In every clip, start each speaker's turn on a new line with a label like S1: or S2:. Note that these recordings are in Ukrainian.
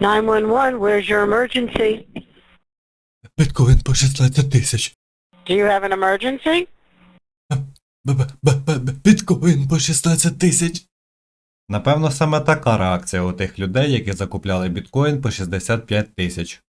S1: 911, where's your emergency?
S2: Біткоін по 16 тисяч.
S1: Do you have an emergency?
S2: Біткоін по 16 тисяч. Напевно, саме така реакція у тих людей, які закупляли біткоін по 65 тисяч.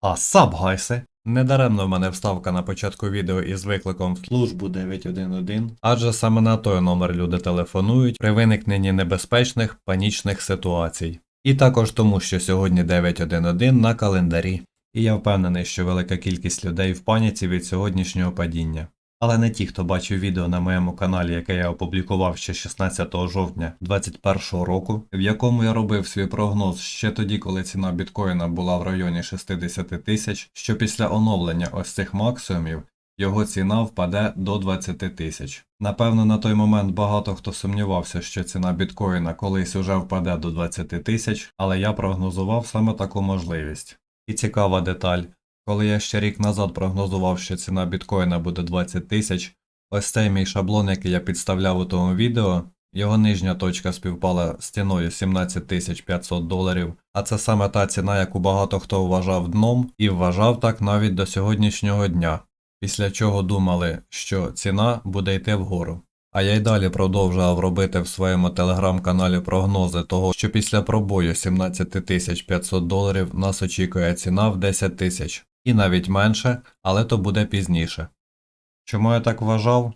S2: А саб гайсе. Недаремно в мене вставка на початку відео із викликом в службу 911, адже саме на той номер люди телефонують при виникненні небезпечних панічних ситуацій. І також тому, що сьогодні 911 на календарі. І я впевнений, що велика кількість людей в паніці від сьогоднішнього падіння. Але не ті, хто бачив відео на моєму каналі, яке я опублікував ще 16 жовтня 2021 року, в якому я робив свій прогноз ще тоді, коли ціна біткоїна була в районі 60 тисяч, що після оновлення ось цих максимумів його ціна впаде до 20 тисяч. Напевно, на той момент багато хто сумнівався, що ціна біткоїна колись уже впаде до 20 тисяч, але я прогнозував саме таку можливість. І цікава деталь. Коли я ще рік назад прогнозував, що ціна біткоїна буде 20 тисяч, ось цей мій шаблон, який я підставляв у тому відео, його нижня точка співпала з ціною 17 500 доларів, а це саме та ціна, яку багато хто вважав дном і вважав так навіть до сьогоднішнього дня, після чого думали, що ціна буде йти вгору. А я й далі продовжував робити в своєму телеграм-каналі прогнози того, що після пробою 17 500 доларів нас очікує ціна в 10 тисяч, і навіть менше, але то буде пізніше. Чому я так вважав?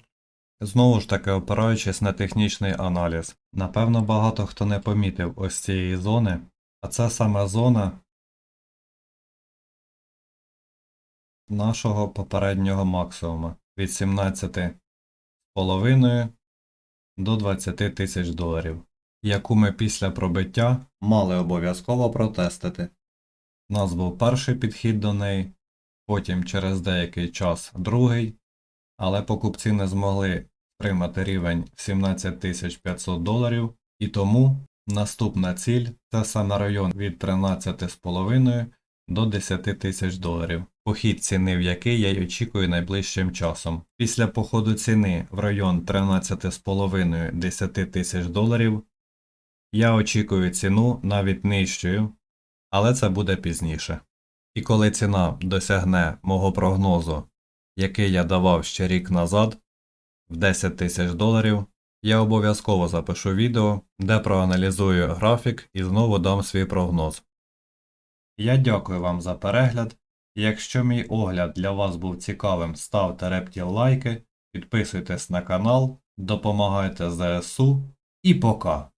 S2: Знову ж таки, опираючись на технічний аналіз. Напевно, багато хто не помітив ось цієї зони, а це саме зона нашого попереднього максимуму від 17,5 до 20 тисяч доларів, яку ми після пробиття мали обов'язково протестити. У нас був перший підхід до неї, потім через деякий час другий, але покупці не змогли приймати рівень в 17 500 доларів, і тому наступна ціль це саме район від 13,5 до 10 тисяч доларів, похід ціни в який я й очікую найближчим часом. Після походу ціни в район 13,5-10 тисяч доларів я очікую ціну навіть нижчою, але це буде пізніше. І коли ціна досягне мого прогнозу, який я давав ще рік назад, в 10 тисяч доларів, я обов'язково запишу відео, де проаналізую графік і знову дам свій прогноз. Я дякую вам за перегляд. Якщо мій огляд для вас був цікавим, ставте репті лайки, підписуйтесь на канал, допомагайте ЗСУ і пока!